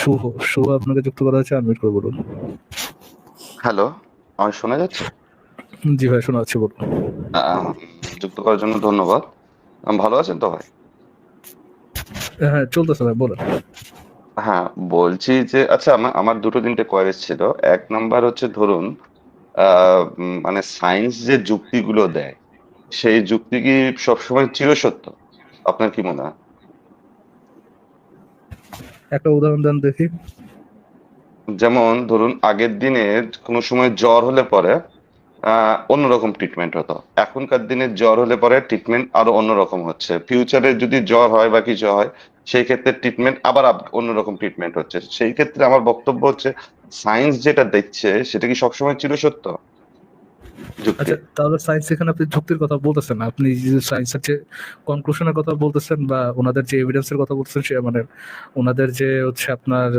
শুভ শুভ আপনাকে যুক্ত করা হয়েছে আনমিট করে বলুন। হ্যালো আমার শোনা যাচ্ছে? জি ভাই শোনা যাচ্ছে বলুন। যুক্ত করার জন্য ধন্যবাদ। ভালো আছেন তো ভাই? হ্যাঁ চলতেছে ভাই বলেন। হ্যাঁ বলছি যে আচ্ছা আমার আমার দুটো তিনটে কোয়ারিজ ছিল। এক নাম্বার হচ্ছে ধরুন মানে সায়েন্স যে যুক্তিগুলো দেয় সেই যুক্তি কি সবসময় চিরসত্য? আপনার কি মনে হয়? একটা উদাহরণ দেন দেখি। যেমন ধরুন, আগের দিনে কোনো সময় জ্বর হলে পরে অন্যরকম ট্রিটমেন্ট হতো। এখনকার দিনে জ্বর হলে পরে ট্রিটমেন্ট আরও অন্যরকম হচ্ছে। ফিউচারে যদি জ্বর হয় বা কিছু হয়, সেই ক্ষেত্রে ট্রিটমেন্ট আবার অন্যরকম ট্রিটমেন্ট হচ্ছে। সেই ক্ষেত্রে আমার বক্তব্য হচ্ছে সায়েন্স যেটা দেখছে, সেটা কি সবসময় চিরসত্য? যুক্তি আচ্ছা তাহলে সায়েন্স এখানে আপনি যুক্তির কথা বলতেছেন আপনি যে সায়েন্সের যে কনক্লুশনের কথা বলতেছেন বা ওনাদের যে এভিডেন্সের কথা বলতেছেন সে মানে ওনাদের যে হচ্ছে আপনার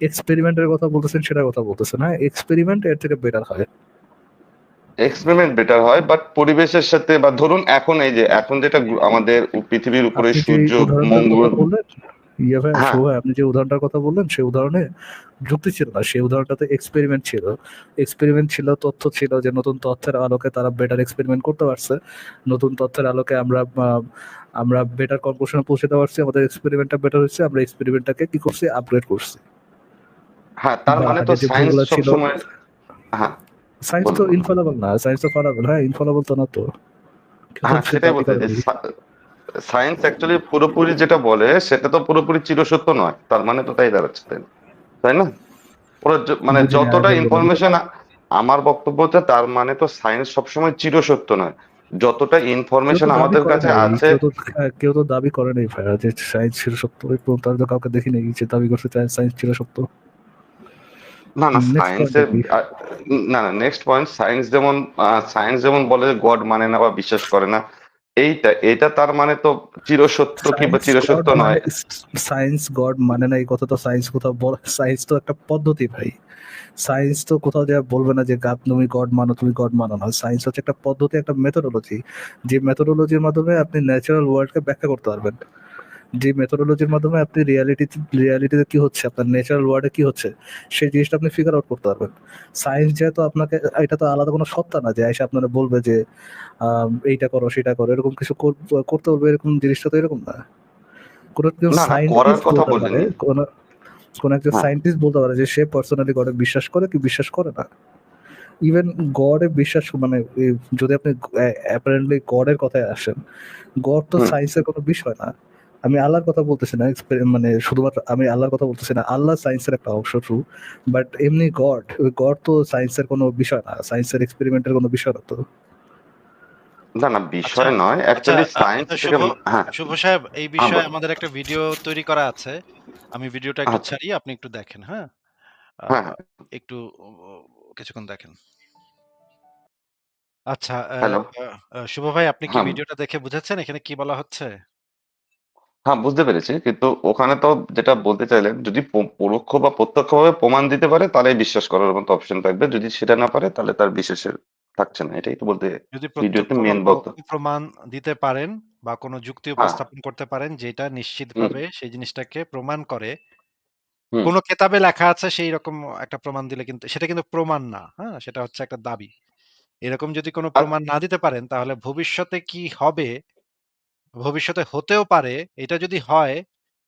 এক্সপেরিমেন্টের কথা বলতেছেন সেটার কথা বলতেছেন হ্যাঁ? এক্সপেরিমেন্ট এর থেকে বেটার হয়। এক্সপেরিমেন্ট বেটার হয় বাট পরিবেশের সাথে বা ধরুন এখন এই যে এখন যেটা আমাদের পৃথিবীর উপরে সূর্য মঙ্গল ইয়ে ভাই হ্যাঁ। আপনি যে উদাহরণটার কথা বললেন সেই উদাহরণে যুক্তি ছিল না। সেই উদাহরণটাতে এক্সপেরিমেন্ট ছিল। এক্সপেরিমেন্ট ছিল তথ্য ছিল যে নতুন তথ্যের আলোকে তারা বেটার এক্সপেরিমেন্ট করতে পারছে। নতুন তথ্যের আলোকে আমরা আমরা বেটার কনক্লুশনে পৌঁছাতে পারছি। আমাদের এক্সপেরিমেন্টটা বেটার হচ্ছে আমরা এক্সপেরিমেন্টটাকে কি করছি? আপগ্রেড করছি। হ্যাঁ তার মানে তো সায়েন্স সবসময় হ্যাঁ। সায়েন্স তো। ইনফলেবল না। সায়েন্স তো ফলাবল হ্যাঁ ইনফলেবল তো না তো। হ্যাঁ সেটাই বলতে। সায়েন্স অ্যাকচুয়ালি পুরোপুরি যেটা বলে সেটা তো পুরোপুরি চিরসত্য নয়। তার মানে তো তাই দাঁড়াচ্ছে তাই না? তাই না ওরা মানে যতটা ইনফরমেশন আমার বক্তব্য হচ্ছে তার মানে তো সায়েন্স সবসময় চিরসত্য নয়। যতটা ইনফরমেশন আমাদের কাছে নাই, আছে কেউ তো হ্যাঁ, দাবি করে নাই ভাইয়া যে সায়েন্স ছিল সত্য এই পর্যন্ত আমি তো কাউকে দেখিনি যে দাবি করছে সায়েন্স ছিল সত্য না না সায়েন্সের না না নেক্সট পয়েন্ট সায়েন্স যেমন সায়েন্স যেমন বলে গড মানে না বা বিশ্বাস করে না এইটা এটা তার মানে তো চিরসত্য কিংবা চিরসত্য নয়। সায়েন্স গড মানে না এই কথা তো সায়েন্স কোথাও সায়েন্স তো একটা পদ্ধতি ভাই। সায়েন্স তো কোথাও যা বলবে না যে গাদ তুমি গড মানো তুমি গড মানো না। সায়েন্স হচ্ছে একটা পদ্ধতি একটা মেথোডোলজি যে মেথোডোলজির মাধ্যমে আপনি ন্যাচারাল ওয়ার্ল্ডকে ব্যাখ্যা করতে পারবেন। যে মেথোডোলজির মাধ্যমে আপনি রিয়ালিটি রিয়ালিটিতে কি হচ্ছে আপনার ন্যাচারাল ওয়ার্ডে কি হচ্ছে সেই জিনিসটা আপনি ফিগার আউট করতে পারবেন। সায়েন্স যেহেতু আপনাকে এটা তো আলাদা কোনো সত্তা না যে এসে আপনারা বলবে যে এইটা করো সেটা করো এরকম কিছু করতে বলবে এরকম জিনিসটা তো এরকম না। কোন একজন সায়েন্টিস্ট বলতে পারে কোন কোন একজন হ্যাঁ। সায়েন্টিস্ট বলতে পারে যে সে পার্সোনালি গডে বিশ্বাস করে কি বিশ্বাস করে না। ইভেন গডে বিশ্বাস মানে যদি আপনি অ্যাপারেন্টলি গডের কথায় আসেন গড তো সায়েন্সের কোনো বিষয় না। আমি আল্লাহর কথা বলতেছি না মানে শুধুমাত্র আমি আল্লাহর কথা বলতেছি না আল্লাহ সায়েন্সের একটা অংশ ট্রু বাট এমনি গড ওই গড তো সায়েন্সের কোনো বিষয় না সায়েন্সের এক্সপেরিমেন্টের কোনো বিষয় না তো। না না বিষয় আচ্ছা, নয় অ্যাকচুয়ালি আচ্ছা, সায়েন্স থেকে হ্যাঁ। শুভ সাহেব এই বিষয়ে আমাদের একটা ভিডিও তৈরি করা আছে আমি ভিডিওটা একটু আচ্ছা। ছাড়ি আপনি একটু দেখেন হ্যাঁ? হ্যাঁ, হ্যাঁ। একটু কিছুক্ষণ দেখেন। আচ্ছা শুভ ভাই আপনি কি হ্যাঁ। ভিডিওটা দেখে বুঝেছেন? এখানে কি বলা হচ্ছে? হ্যাঁ বুঝতে পেরেছি। কিন্তু ওখানে তো যেটা বলতে চাইলেন যদি প- পরোক্ষ বা প্রত্যক্ষভাবে প্রমাণ দিতে পারে তাহলে বিশ্বাস করার মতো অপশন থাকবে। যদি সেটা না পারে তাহলে তার বিশ্বাসের থাকছে না। এটাই তো বলতে যদি ভিডিওতে প্রত্যক্ষ বা পরোক্ষ প্রমাণ দিতে পারেন বা কোনো যুক্তি হ্যাঁ। উপস্থাপন করতে পারেন যেটা নিশ্চিতভাবে সেই জিনিসটাকে প্রমাণ করে হুম। কোনো কেতাবে লেখা আছে সেই রকম একটা প্রমাণ দিলে কিন্তু সেটা কিন্তু প্রমাণ না হ্যাঁ? সেটা হচ্ছে একটা দাবি। এরকম যদি কোনো প্রমাণ না দিতে পারেন তাহলে ভবিষ্যতে কি হবে ভবিষ্যতে হতেও পারে এটা যদি হয়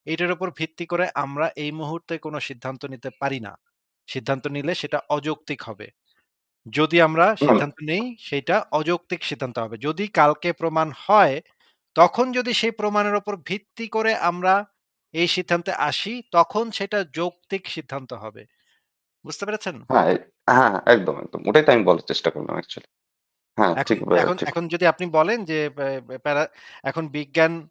এটার উপর ভিত্তি করে আমরা এই মুহূর্তে কোনো সিদ্ধান্ত নিতে পারি না। সিদ্ধান্ত নিলে সেটা অযৌক্তিক হবে। যদি আমরা সিদ্ধান্ত নেই সেটা অযৌক্তিক সিদ্ধান্ত হবে। যদি কালকে প্রমাণ হয় তখন যদি সেই প্রমাণের উপর ভিত্তি করে আমরা এই সিদ্ধান্তে আসি তখন সেটা যৌক্তিক সিদ্ধান্ত হবে। বুঝতে পেরেছেন? হ্যাঁ এ- হ্যাঁ একদম একদম। ওটাই তো আমি বলার চেষ্টা করলাম অ্যাকচুয়ালি হ্যাঁ এখন ঠিক এখন ঠিক এখন যদি আপনি বলেন যে প্যারা- এখন বিজ্ঞান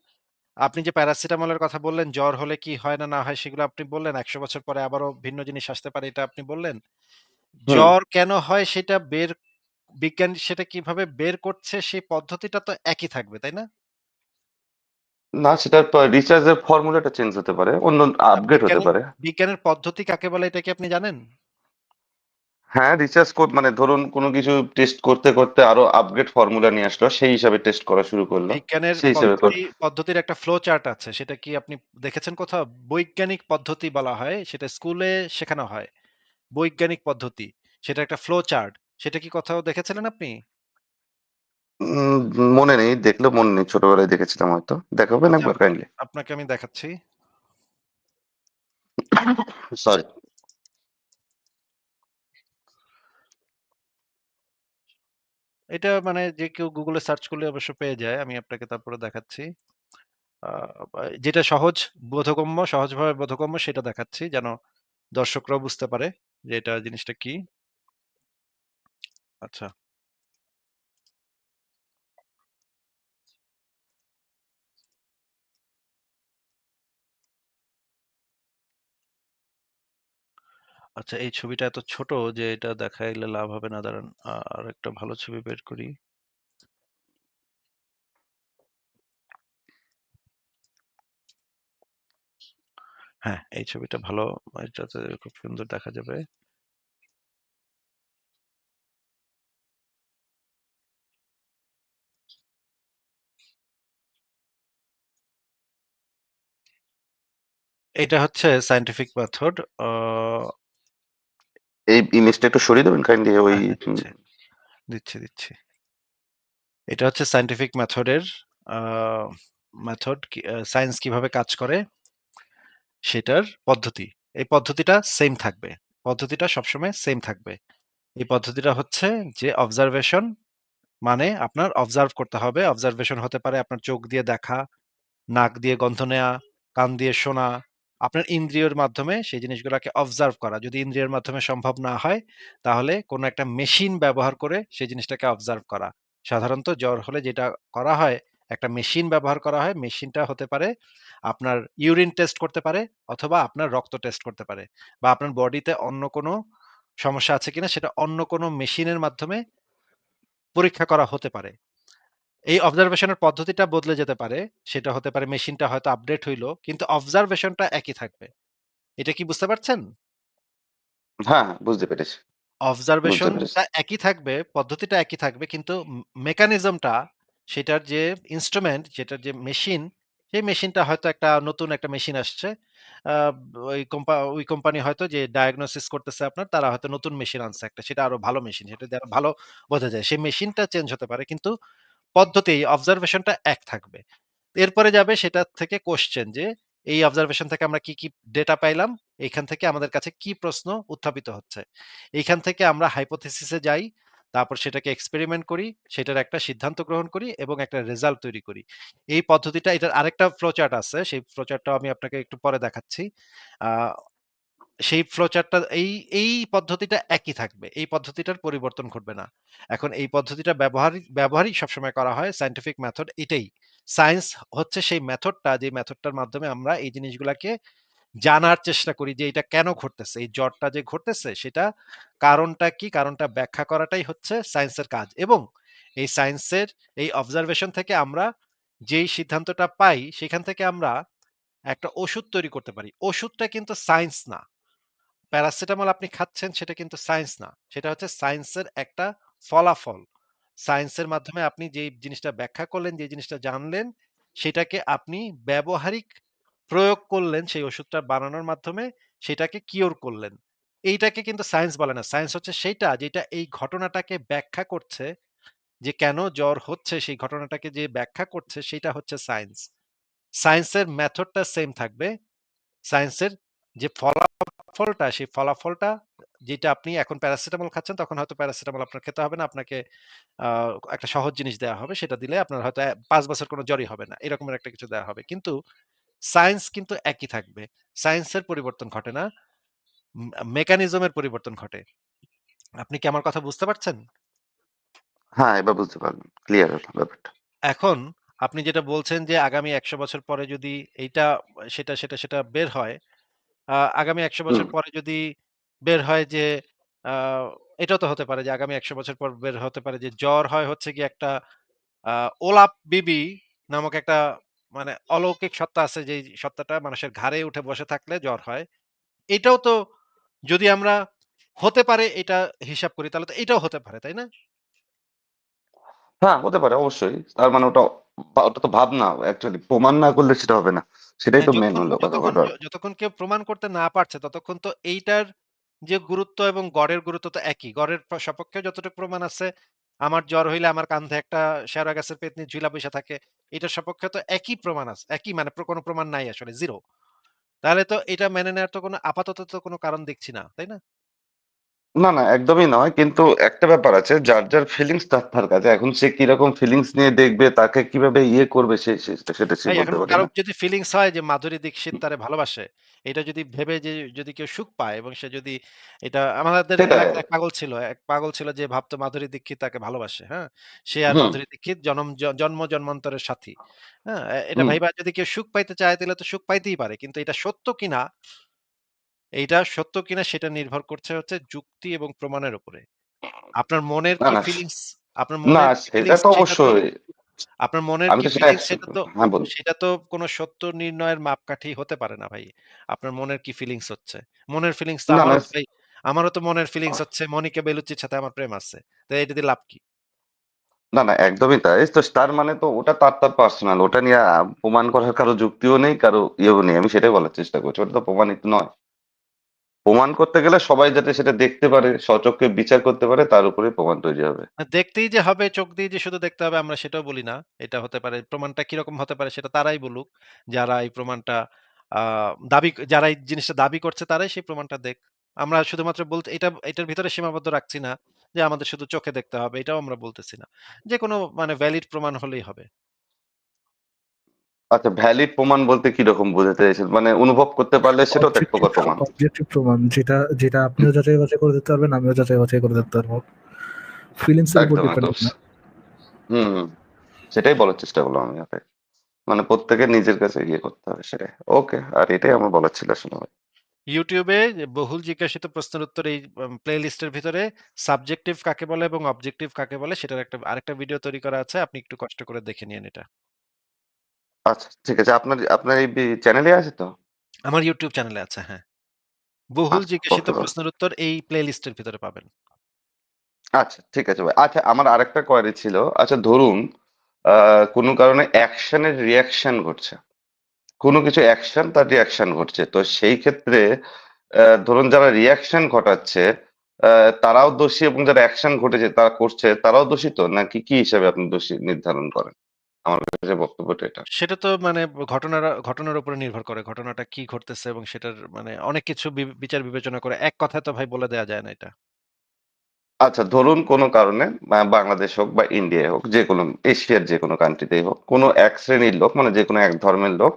আপনি যে প্যারাসিটামলের কথা বললেন জ্বর হলে কি হয় না না হয় সেগুলো আপনি বললেন একশো বছর পরে আবারও ভিন্ন জিনিস আসতে পারে এটা আপনি বললেন। হুম। জ্বর কেন হয় সেটা বের বিজ্ঞান সেটা কীভাবে বের করছে সেই পদ্ধতিটা তো একই থাকবে তাই না? না সেটার রিচার্জের ফর্মুলাটা চেঞ্জ হতে পারে অন্য আপগ্রেড হতে বিজ্ঞানের- পারে। বিজ্ঞানের পদ্ধতি কাকে বলে এটা কি আপনি জানেন? হ্যাঁ, রিসার্চ কোড মানে ধরুন কোনো কিছু টেস্ট করতে, করতে আরও আপগ্রেড ফর্মুলা নিয়ে আসলো। সেই হিসাবে টেস্ট করা শুরু করল। বিজ্ঞানের সেই হিসাবে পদ্ধতির একটা ফ্লো চার্ট আছে। সেটা কি আপনি দেখেছেন কোথাও? বৈজ্ঞানিক পদ্ধতি বলা হয়। সেটা স্কুলে শেখানো হয়। বৈজ্ঞানিক পদ্ধতি। সেটা একটা ফ্লো চার্ট। সেটা কি কোথাও দেখেছিলেন আপনি? মনে নেই। দেখলেও মনে নেই। ছোটবেলায় দেখেছিলাম হয়তো। দেখাবেন একবার কাইন্ডলি? আপনাকে আমি দেখাচ্ছি। সরি। এটা মানে যে কেউ গুগলে সার্চ করলে অবশ্য পেয়ে যায়। আমি আপনাকে তারপরে দেখাচ্ছি। যেটা সহজ বোধগম্য, সহজভাবে বোধগম্য সেটা দেখাচ্ছি যেন দর্শকরাও বুঝতে পারে যে এটা জিনিসটা কি। আচ্ছা। আচ্ছা এই ছবিটা এত ছোট যে এটা দেখাইলে লাভ হবে না দাঁড়ান। আ আরেকটা ভালো ছবি বের করি। হ্যাঁ, এই ছবিটা ভালো এটাতে খুব সুন্দর দেখা যাবে। এটা হচ্ছে সায়েন্টিফিক মেথড। এই ইমেজটা একটু সরিয়ে দেবেন কাইন্ডলি ওই হ্যাঁ, হ্যাঁ, উম দিচ্ছি, দিচ্ছি। এটা হচ্ছে সায়েন্টিফিক মেথডের মেথড সায়েন্স কীভাবে কাজ করে সেটার পদ্ধতি। এই পদ্ধতিটা সেইম থাকবে। পদ্ধতিটা সবসময় সেইম থাকবে। এই পদ্ধতিটা হচ্ছে যে অবজারভেশন মানে আপনার অবজার্ভ করতে হবে। অবজারভেশন হতে পারে আপনার চোখ দিয়ে দেখা, নাক দিয়ে গন্ধ নেয়া, কান দিয়ে শোনা। আপনার ইন্দ্রিয়র মাধ্যমে সেই জিনিসগুলাকে অবজার্ভ করা। যদি ইন্দ্রিয়ের মাধ্যমে সম্ভব না হয়, তাহলে কোনো একটা মেশিন ব্যবহার করে সেই জিনিসটাকে অবজার্ভ করা। সাধারণত জ্বর হলে যেটা করা হয়, একটা মেশিন ব্যবহার করা হয়। মেশিনটা হতে পারে আপনার ইউরিন টেস্ট করতে পারে অথবা আপনার রক্ত টেস্ট করতে পারে। বা আপনার বডিতে অন্য কোনো সমস্যা আছে কিনা সেটা অন্য কোনো মেশিনের মাধ্যমে পরীক্ষা করা হতে পারে। এই অবজারভেশনের পদ্ধতিটা বদলে যেতে পারে। সেটা হতে পারে মেশিনটা হয়তো আপডেট হইল। কিন্তু অবজারভেশনটা একই থাকবে। এটা কি বুঝতে পারছেন? হ্যাঁ, হ্যাঁ বুঝতে পেরেছি। বুঝতে পেরেছি। অবজারভেশনটা একই থাকবে, পদ্ধতিটা একই থাকবে কিন্তু মেকানিজমটা সেটার যে ইন্সট্রুমেন্ট, যেটার যে মেশিন, সেই মেশিনটা হয়তো একটা নতুন একটা মেশিন আসছে। আ ওই কোম্পা ওই কোম্পানি হয়তো যে ডায়াগনোসিস করতেছে আপনার, তারা হয়তো নতুন মেশিন আনছে একটা। সেটা আরও ভালো মেশিন। সেটা দিয়ে আরও ভালো বোঝা যায়। সেই মেশিনটা চেঞ্জ হতে পারে কিন্তু পদ্ধতি, অবজারভেশনটা এক থাকবে। এরপরে যাবে সেটার থেকে কোশ্চেন যে এই অবজারভেশন থেকে আমরা কি, কি ডেটা পাইলাম? এখান থেকে আমাদের কাছে কি প্রশ্ন উত্থাপিত হচ্ছে? এইখান থেকে আমরা হাইপোথিসিস যাই। তারপর সেটাকে এক্সপেরিমেন্ট করি। সেটার একটা সিদ্ধান্ত গ্রহণ করি এবং একটা রেজাল্ট তৈরি করি। এই পদ্ধতিটা এটার আরেকটা ফ্লো চার্ট আছে। সেই ফ্লো চার্টটাও আমি আপনাকে একটু পরে দেখাচ্ছি। সেই ফ্লো চার্টটা এই, এই পদ্ধতিটা একই থাকবে। এই পদ্ধতিটার পরিবর্তন ঘটবে না। এখন এই পদ্ধতিটা ব্যবহারই ব্যবহারই সবসময় করা হয় সায়েন্টিফিক মেথড এটাই। সায়েন্স হচ্ছে সেই মেথডটা যে মেথডটার মাধ্যমে আমরা এই জিনিসগুলাকে জানার চেষ্টা করি যে এটা কেন ঘটতেছে? এই জ্বরটা যে ঘটতেছে সেটা কারণটা কি? কারণটা ব্যাখ্যা করাটাই হচ্ছে সায়েন্সের কাজ। এবং এই সায়েন্সের এই অবজারভেশন থেকে আমরা যেই সিদ্ধান্তটা পাই সেখান থেকে আমরা একটা ওষুধ তৈরি করতে পারি। ওষুধটা কিন্তু সায়েন্স না। প্যারাসিটামল আপনি খাচ্ছেন সেটা কিন্তু সায়েন্স না। সেটা হচ্ছে সায়েন্সের একটা ফলাফল। সায়েন্সের মাধ্যমে আপনি যেই জিনিসটা ব্যাখ্যা করলেন, যে জিনিসটা জানলেন, সেটাকে আপনি ব্যবহারিক প্রয়োগ করলেন সেই ওষুধটা বানানোর মাধ্যমে, সেটাকে কিওর করলেন। এইটাকে কিন্তু সায়েন্স বলে না। সায়েন্স হচ্ছে সেইটা যেটা এই ঘটনাটাকে ব্যাখ্যা করছে, যে কেন জ্বর হচ্ছে সেই ঘটনাটাকে যে ব্যাখ্যা করছে সেটা হচ্ছে সায়েন্স। সায়েন্সের মেথডটা সেম থাকবে। সায়েন্সের যে ফলাফলটা, সেই ফলাফলটা যেটা আপনি এখন প্যারাসিটামল খাচ্ছেন, তখন হয়তো প্যারাসিটামল আপনার খেতে হবে না। আপনাকে একটা সহজ জিনিস দেয়া হবে। সেটা দিলে আপনার হয়তো ৫ বছর কোনো জ্বরই হবে না। এরকমের একটা কিছু দেয়া হবে। কিন্তু সায়েন্স কিন্তু একই থাকবে। সায়েন্সের পরিবর্তন ঘটে না। উম মেকানিজম এর পরিবর্তন ঘটে। আপনি কি আমার কথা বুঝতে পারছেন? হ্যাঁ, এবার বুঝতে পারলাম। ক্লিয়ার ব্যাপারটা। এখন আপনি যেটা বলছেন যে আগামী ১০০ বছর পরে যদি এইটা সেটা, সেটা, সেটা বের হয় আ আগামী ১০০ বছর হুম। পরে যদি বের হয় যে আ এটাও তো হতে পারে যে আগামী ১০০ বছর পর বের হতে পারে যে জ্বর হয় হচ্ছে গিয়ে একটা আ ওলাপ বিবি নামক একটা মানে অলৌকিক সত্তা আছে যেই সত্তাটা মানুষের ঘাড়ে উঠে বসে থাকলে জ্বর হয়। এটাও তো যদি আমরা হতে পারে এটা হিসাব করি তাহলে তো এটাও হতে পারে, তাই না? হ্যাঁ, হতে পারে অবশ্যই। তার মানে ওটা ওটা তো ভাবনা অ্যাকচুয়ালি প্রমাণ না করলে সেটা হবে না। সেটাই হ্যাঁ, তো মেইন যতক্ষণ হলো কথা যতক্ষণ। যতক্ষণ কেউ প্রমাণ করতে না পারছে ততক্ষণ তো এইটার যে গুরুত্ব এবং গড়ের গুরুত্ব তো একই। গড়ের সপক্ষে যতটুকু প্রমাণ আছে, আমার জ্বর হইলে আমার কান্ধে একটা শেওড়া গাছের পেত্নী ঝুইলা বইসা থাকে। এটার সপক্ষে তো একই প্রমাণ আছে। একই মানে প্র কোনো প্রমাণ নাই আসলে জিরো তাহলে তো এটা মেনে নেওয়ার তো কোনো আপাতত তো কোনো কারণ দেখছি না, তাই না? না, না একদমই নয়। কিন্তু একটা ব্যাপার আছে যার, যার ফিলিংস তার, তার কাছে। এখন সে কীরকম ফিলিংস নিয়ে দেখবে, তাকে কীভাবে ইয়ে করবে সে সে সেটা সে ভাই বলতে পারে কারও না। যদি ফিলিংস হয় যে মাধুরী দীক্ষিত তারে ভালোবাসে, এটা যদি ভেবে যে যদি কেউ সুখ পায় এবং সে যদি এটা আমাদের সেটাই। এলাকায় এক পাগল ছিল এক পাগল ছিল যে ভাবতো মাধুরী দীক্ষিত তাকে ভালোবাসে, হ্যাঁ? সে আর হুম, মাধুরী দীক্ষিত জনম জ জন্ম জন্মান্তরের সাথী। হ্যাঁ? এটা হুম। ভাইবা যদি কেউ সুখ পাইতে চায় তাহলে তো সুখ পাইতেই পারে। কিন্তু এটা সত্য কিনা, এইটা সত্য কিনা সেটা নির্ভর করছে হচ্ছে যুক্তি এবং প্রমাণের উপরে। আপনার মনের কি ফিলিংস আপনার না সেটা তো অবশ্যই। আপনার মনের কি সেটা ফিলিংস সেটা তো হ্যাঁ, সেটা তো কোনো সত্য নির্ণয়ের মাপকাঠি হতে পারে না ভাই। আপনার মনের কি ফিলিংস হচ্ছে। মনের ফিলিংস তো তো ভাই আমারও তো মনের ফিলিংস হচ্ছে মনিকা বেলুচির সাথে আমার প্রেম আছে। তো এটা দিয়ে লাভ কি? না, না একদমই তাই। তো তার মানে তো ওটা তার, তার পার্সোনাল। ওটা নিয়ে প্রমাণ করার কারও যুক্তিও নেই, কারও ইয়েও নেই। আমি সেটাই বলার চেষ্টা করছি। ওটা তো প্রমাণিত নয়। প্রমাণ করতে গেলে সবাই যাতে সেটা দেখতে পারে, স্বচক্ষে বিচার করতে পারে তার উপরেই প্রমাণ তৈরি হবে। দেখতেই যে হবে, চোখ দিয়ে যে শুধু দেখতে হবে আমরা সেটাও বলি না। এটা হতে পারে প্রমাণটা কীরকম হতে পারে সেটা তারাই বলুক। যারা এই প্রমাণটা দাবি যারা এই জিনিসটা দাবি করছে তারাই সেই প্রমাণটা দেখ আমরা শুধুমাত্র বলতে এটা এটার ভিতরে সীমাবদ্ধ রাখছি না যে আমাদের শুধু চোখে দেখতে হবে। এটাও আমরা বলতেছি না। যেকোনো মানে ভ্যালিড প্রমাণ হলেই হবে। আচ্ছা ভ্যালিড প্রমাণ বলতে কীরকম বোঝাতে চাইছেন? মানে অনুভব করতে পারলে সেটাও তো এক প্রকার প্রমাণ। অবজেক্টিভ প্রমাণ যেটা যেটা আপনিও যাচাই বাছাই করে দেখতে পারবেন, আমিও যাচাই বাছাই করে দেখতে পারব। ফিলিংস এর উপর না। হুম। সেটাই বলার চেষ্টা করলাম আমি আপনাকে। মানে প্রত্যেকের নিজের কাছে গিয়ে করতে হবে সেটাই। ওকে। আর এটাই আমার বলার ছিল আসলে ভাই। YouTube বহুল জিজ্ঞাসিত প্রশ্নের উত্তর এই আম প্লে লিস্টের ভিতরে সাবজেক্টিভ কাকে বলে এবং অবজেক্টিভ কাকে বলে সেটার একটা আরেকটা ভিডিও তৈরি করা আছে। আপনি একটু কষ্ট করে দেখে নিন এটা। আচ্ছা ঠিক আছে। আপনার আপনার এই বি চ্যানেলে আছে তো? আমার YouTube চ্যানেলে আছে, হ্যাঁ। বহুল আচ্ছা, জিজ্ঞাসিত। প্রশ্নের উত্তর এই প্লে লিস্টের ভিতরে পাবেন। আচ্ছা ঠিক আছে ভাই। আচ্ছা আমার আরেকটা কোয়েরি ছিল। আচ্ছা ধরুন আ কোন কারণে অ্যাকশন এর রিঅ্যাকশন ঘটছে। কোন কিছু অ্যাকশন তার রিঅ্যাকশন ঘটছে। তো সেই ক্ষেত্রে অ্যা ধরুন যারা রিঅ্যাকশন ঘটাচ্ছে অ্যা তারাও দোষী এবং যারা অ্যাকশন ঘটেছে তারা করছে তারাও দোষী তো? নাকি কি হিসাবে আপনি দোষী নির্ধারণ করেন? আমার কাছে বক্তব্যটা এটা। সেটা তো মানে ঘটনার ঘটনার উপরে নির্ভর করে। ঘটনাটা কি ঘটতেছে এবং সেটার মানে অনেক কিছু বি বিচার বিবেচনা করে এক কথায় তো ভাই বলে দেয়া যায় না এটা। আচ্ছা ধরুন কোন কারণে বা বাংলাদেশ হোক বা ইন্ডিয়ায় হোক যেকোনো এশিয়ার যেকোনো কান্ট্রিতেই হোক, কোন এক শ্রেণির লোক মানে যেকোনো এক ধর্মের লোক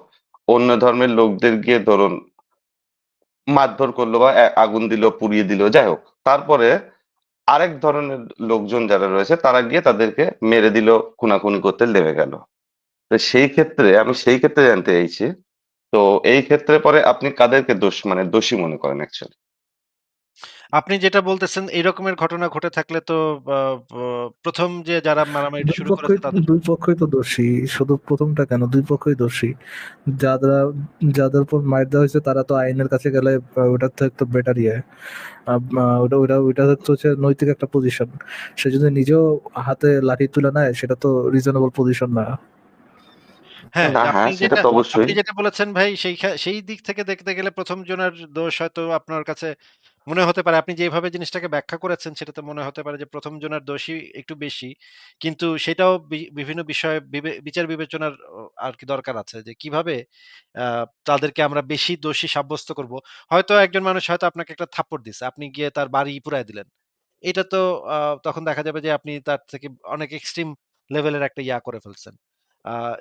অন্য ধর্মের লোকদের গিয়ে ধরুন মারধর করল বা আগুন দিল, পুড়িয়ে দিল যাই হোক। তারপরে আরেক ধরনের লোকজন যারা রয়েছে তারা গিয়ে তাদেরকে মেরে দিল, খুনাখুনি করতে লেগে গেল। তো সেই ক্ষেত্রে আমি সেই ক্ষেত্রে জানতে চাইছি, তো এই ক্ষেত্রে পরে আপনি কাদেরকে দোষ মানে দোষী মনে করেন অ্যাকচুয়ালি? আপনি যেটা বলতেছেন এই রকমের ঘটনা ঘটে থাকলে তো প্রথম যে যারা মারামারিটা ২ শুরু করেছে তাদের ২ পক্ষই তো দোষী। শুধু ১ম টা কেন দুই পক্ষই দোষী। যারা যাদের উপর মার দেওয়া হয়েছে তারা তো আইনের কাছে গেলে থেকে তো বেটার ইয়ে। আ ওটা ওটা হচ্ছে নৈতিক একটা পজিশন। সে যদি নিজেও হাতে লাঠি তুলে নেয় সেটা তো রিজনেবল পজিশন না। হ্যাঁ, আপনি হ্যাঁ, সেটা যেটা তো অবশ্যই। আপনি যেটা বলেছেন ভাই সেই সেই দিক থেকে দেখতে গেলে ১ম জনের দোষ হয়তো আপনার কাছে মনে হতে পারে। আপনি যেভাবে জিনিসটাকে ব্যাখ্যা করেছেন, সেটাতে মনে হতে পারে যে ১ম জনের দোষই একটু বেশি। কিন্তু সেটাও বিভিন্ন বিষয়ে বিচার বিবেচনার ও আরকি দরকার আছে যে কীভাবে তাদেরকে আমরা বেশি দোষী সাব্যস্ত করব। হয়তো একজন মানুষ হয়তো আপনাকে একটা থাপ্পড় দিছে। আপনি গিয়ে তার বাড়ি পুড়ায় দিলেন। এটা তো তখন দেখা যাবে যে আপনি তার থেকে অনেক এক্সট্রিম লেভেলের একটা ইয়া করে ফেলছেন।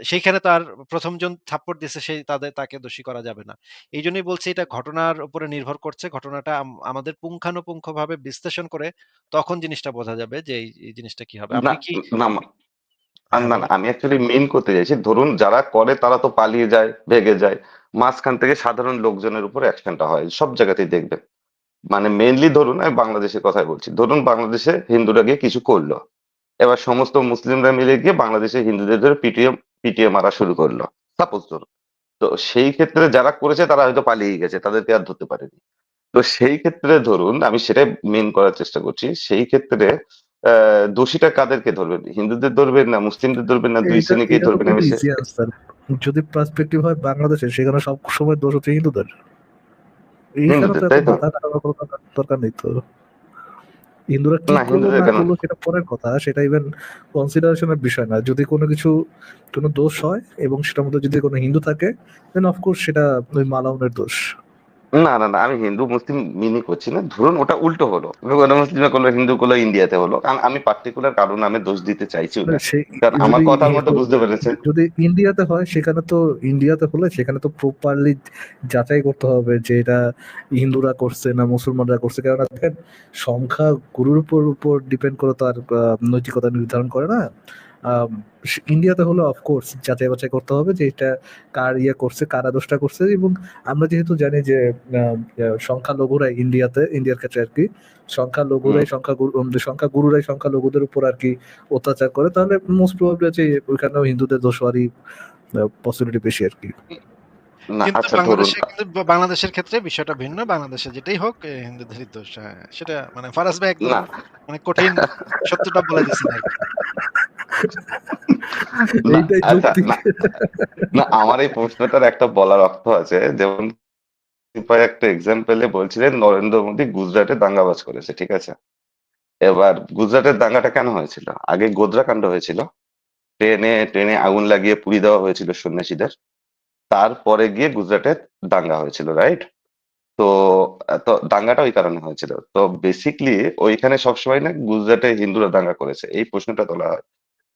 সেইখানে তার আর ১ম জন থাপ্পড় দিছে সেই তাদের তাকে দোষী করা যাবে না। এই জন্যই বলছি এটা ঘটনার উপরে নির্ভর করছে। ঘটনাটা আম আমাদের পুঙ্খানুপুঙ্খভাবে বিশ্লেষণ করে তখন জিনিসটা বোঝা যাবে যে এই, জিনিসটা কি হবে। না, আপনি কি না, হ্যাঁ, না, আমি অ্যাকচুয়ালি মিন করতে চাইছি ধরুন যারা করে তারা তো পালিয়ে যায়, ভেগে যায়। মাঝখান থেকে সাধারণ লোকজনের উপর অ্যাকশনটা হয়। সব জায়গাতেই দেখবেন। মানে মেইনলি ধরুন আমি বাংলাদেশের কথাই বলছি। ধরুন বাংলাদেশে হিন্দুরা গিয়ে কিছু করল। এবার সমস্ত মুসলিমরা মিলে গিয়ে বাংলাদেশের হিন্দুদের ধরে পিটিয়ে পিটিয়ে মারা শুরু করল। সাপোজ ধরুন। তো সেই ক্ষেত্রে যারা করেছে তারা হয়তো পালিয়ে গেছে। তাদেরকে আর ধরতে পারেনি। তো সেই ক্ষেত্রে ধরুন আমি সেটাই মেইন করার চেষ্টা করছি। সেই ক্ষেত্রে দোষীটা কাদেরকে ধরবেন? হিন্দুদের ধরবেন না মুসলিমদের ধরবেন না ২ এটা শ্রেণীকেই ধরবেন? আমি। যদি পার্সপেক্টিভ হয় বাংলাদেশের সেখানে সবসময় দোষ হচ্ছে হিন্দুদের। দরকার নেই তো। হিন্দুরা কি করল না করল সেটা পরের কথা। সেটা ইভেন কনসিডারেশন এর বিষয় না। যদি কোনো কিছু কোনো দোষ হয় এবং সেটার মধ্যে যদি কোনো হিন্দু থাকে দেন অফ কোর্স সেটা ওই মালাউনের দোষ। না, না, না আমি হিন্দু মুসলিম মিনই করছি না। ধরুন ওটা উল্টো হলো। কোনো মুসলিমে করল, হিন্দু করল, ইন্ডিয়াতে হলো। কারণ আমি পার্টিকুলার কারও নামে দোষ দিতে কারণ আমার কথার মধ্যে বুঝতে পেরেছেন। যদি ইন্ডিয়াতে হয় সেখানে তো ইন্ডিয়াতে হলে সেখানে তো প্রপারলি যাচাই করতে হবে যে এটা হিন্দুরা করছে না মুসলমানরা করছে। কেননা দেখেন সংখ্যা গুরুর উপর উপর ডিপেন্ড করে তার নৈতিকতা নির্ধারণ করে না? ইন্ডিয়াতে হলে অফ কোর্স যাচাই বাছাই করতে হবে যে এটা কার ইয়ে করছে, কারা দোষটা করছে এবং আমরা যেহেতু জানি যে আ সংখ্যালঘুরাই ইন্ডিয়াতে ইন্ডিয়ার ক্ষেত্রে আর আরকি সংখ্যালঘুরাই সংখ্যা সংখ্যাগুরু উম সংখ্যাগুরুরাই সংখ্যালঘুদের উপর আরকি অত্যাচার করে তাহলে মোস্ট প্রবাবলি আছে ওইখানেও হিন্দুদের দোষ হওয়ারই পসিবিলিটি বেশি আরকি। না কিন্তু আচ্ছা বাংলাদেশের ক্ষেত্রে বিষয়টা ভিন্ন। বাংলাদেশে যেটাই হোক এ হিন্দুদেরই দোষ। হ্যাঁ, সেটা মানে ফারাজ ভাই একদম মানে কঠিন সত্যটা বলে। না, না আমার এই প্রশ্নটার একটা বলার অর্থ আছে। যেমন একটা এক্সাম্পল বলছিলেন নরেন্দ্র মোদী গুজরাটে দাঙ্গাবাজ করেছে। ঠিক আছে? এবার গুজরাটের দাঙ্গাটা কেন হয়েছিল? আগে গোধরা কাণ্ড হয়েছিল। ট্রেনে ট্রেনে আগুন লাগিয়ে পুড়িয়ে দেওয়া হয়েছিল সন্ন্যাসীদের। তারপরে গিয়ে গুজরাটে দাঙ্গা হয়েছিল, রাইট? তো তো দাঙ্গাটা ওই কারণে হয়েছিল। তো বেসিক্যালি ওইখানে সবসময় না গুজরাটে হিন্দুরা দাঙ্গা করেছে। এই প্রশ্নটা তোলা হয়।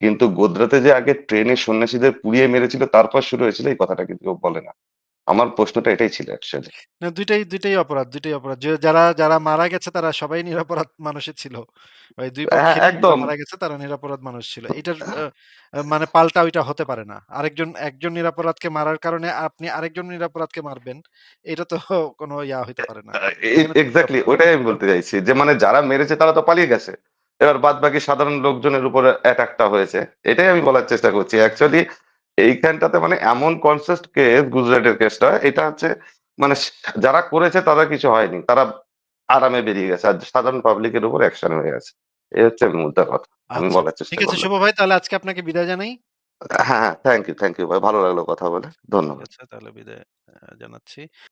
কিন্তু গোধরাতে যে আগে ট্রেনে সন্ন্যাসীদের পুড়িয়ে মেরেছিল তারপর শুরু হয়েছিল এই কথাটা কিন্তু কেউ বলে না। আমার প্রশ্নটা এটাই ছিল অ্যাকচুয়ালি। না ২ টাই ২ টাই অপরাধ ২ টাই অপরাধ। যে যারা যারা মারা গেছে তারা সবাই নিরপরাধ মানুষই ছিল। ওই ২ হ্যাঁ, একদম। মারা গেছে তারা নিরপরাধ মানুষ ছিল। এটার মানে পাল্টা ওইটা হতে পারে না। আরেকজন একজন নিরপরাধকে মারার কারণে আপনি আরেকজন নিরপরাধকে মারবেন। এটা তো কোনো ইয়া হইতে পারে না। আ এ এখানে তো ২ টা এক্সাক্টলি ওইটাই আমি বলতে চাইছি। যে মানে যারা মেরেছে তারা তো পালিয়ে গেছে। এবার বাদবাকি সাধারণ লোকজনের উপরে অ্যাটাকটা হয়েছে। এটাই আমি বলার চেষ্টা করছি। অ্যাকচুয়ালি এইখানটাতে মানে এমন কনসেপ্ট কেস গুজরাটের কেসটা এটা হচ্ছে মানে যারা করেছে তাদের কিছু হয়নি। তারা আরামে বেরিয়ে গেছে। আর সাধারণ পাবলিকের উপর অ্যাকশন হয়ে গেছে। এই হচ্ছে মুদ্রা কথা। আমি আচ্ছা। বলার ঠিক চেষ্টা আছে করলাম। শুভ ভাই তাহলে আজকে আপনাকে বিদায় জানাই। হ্যাঁ, হ্যাঁ। থ্যাংক ইউ, থ্যাংক ইউ ভাই। ভালো লাগল কথা বলে। ধন্যবাদ। আছে তাহলে বিদায় জানাচ্ছি।